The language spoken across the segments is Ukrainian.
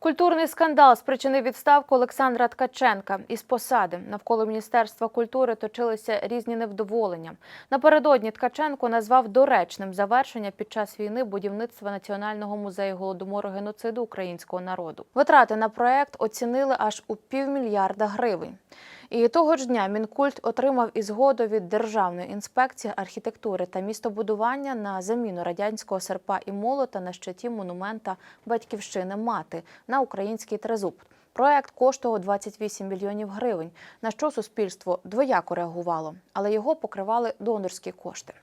Культурний скандал спричинив відставку Олександра Ткаченка із посади. Навколо міністерства культури точилися різні невдоволення. Напередодні Ткаченко назвав доречним завершення під час війни будівництва Національного музею голодомору геноциду українського народу. Витрати на проект оцінили аж у півмільярда гривень. І того ж дня Мінкульт отримав і згоду від Державної інспекції архітектури та містобудування на заміну радянського серпа і молота на щиті монумента Батьківщини мати на український трезуб. Проект коштував 28 мільйонів гривень, на що суспільство двояко реагувало, але його покривали донорські кошти.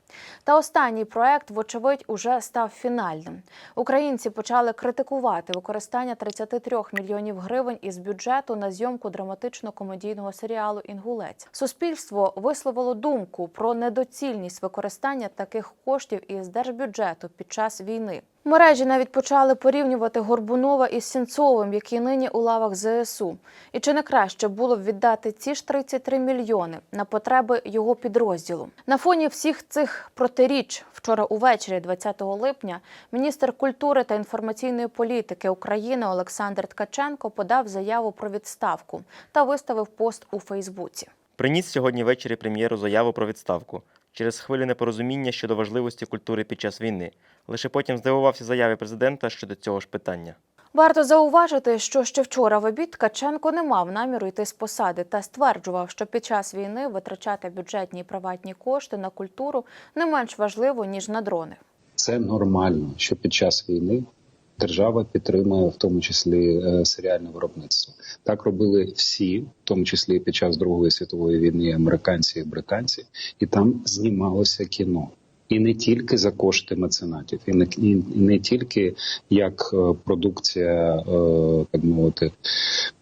Та останній проект, вочевидь, уже став фінальним. Українці почали критикувати використання 33 мільйонів гривень із бюджету на зйомку драматично-комедійного серіалу Інгулець. Суспільство висловило думку про недоцільність використання таких коштів із держбюджету під час війни. Мережі навіть почали порівнювати Горбунова із Сінцовим, які нині у лавах ЗСУ. І чи не краще було б віддати ці ж 33 мільйони на потреби його підрозділу? На фоні всіх цих протиріч вчора увечері, 20 липня, міністр культури та інформаційної політики України Олександр Ткаченко подав заяву про відставку та виставив пост у Фейсбуці. Приніс сьогодні ввечері прем'єру заяву про відставку через хвилю непорозуміння щодо важливості культури під час війни. Лише потім здивувався заяві президента щодо цього ж питання. Варто зауважити, що ще вчора в обід Ткаченко не мав наміру йти з посади та стверджував, що під час війни витрачати бюджетні і приватні кошти на культуру не менш важливо ніж на дрони. Це нормально, що під час війни держава підтримує в тому числі е, серіальне виробництво. Так робили всі, в тому числі під час Другої світової війни, американці і британці, і там знімалося кіно. І не тільки за кошти меценатів, і не, і не тільки як е, продукція, е, так мовити,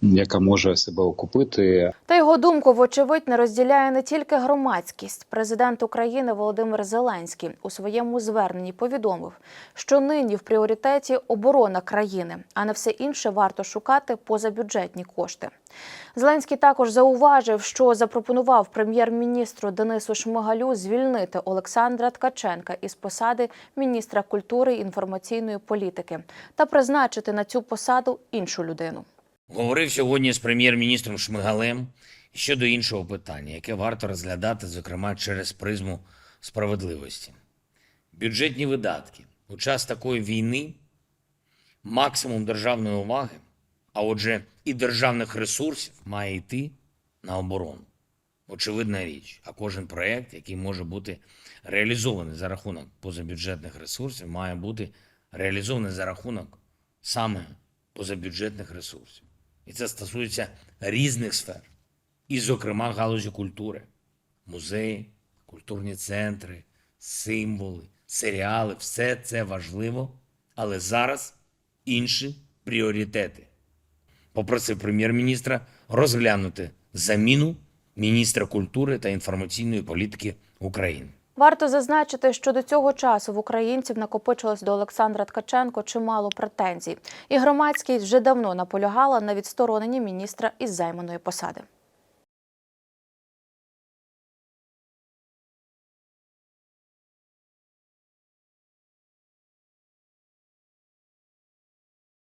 яка може себе окупити, Та його думку, вочевидь, не розділяє не тільки громадськість. Президент України Володимир Зеленський у своєму зверненні повідомив, що нині в пріоритеті оборона країни, а на все інше варто шукати позабюджетні кошти. Зеленський також зауважив, що запропонував прем'єр-міністру Денису Шмигалю звільнити Олександра Ткаченка із посади міністра культури і інформаційної політики та призначити на цю посаду іншу людину. Говорив сьогодні з прем'єр-міністром Шмигалем щодо іншого питання, яке варто розглядати, зокрема, через призму справедливості. Бюджетні видатки у час такої війни максимум державної уваги, а отже, і державних ресурсів має йти на оборону. Очевидна річ, а кожен проєкт, який може бути реалізований за рахунок позабюджетних ресурсів, має бути реалізований за рахунок саме позабюджетних ресурсів. І це стосується різних сфер, і, зокрема, галузі культури, музеї, культурні центри, символи, серіали все це важливо, але зараз інші пріоритети. Попросив прем'єр-міністра розглянути заміну міністра культури та інформаційної політики України. Варто зазначити, що до цього часу в українців накопичилось до Олександра Ткаченко чимало претензій, і громадськість вже давно наполягала на відстороненні міністра із займаної посади.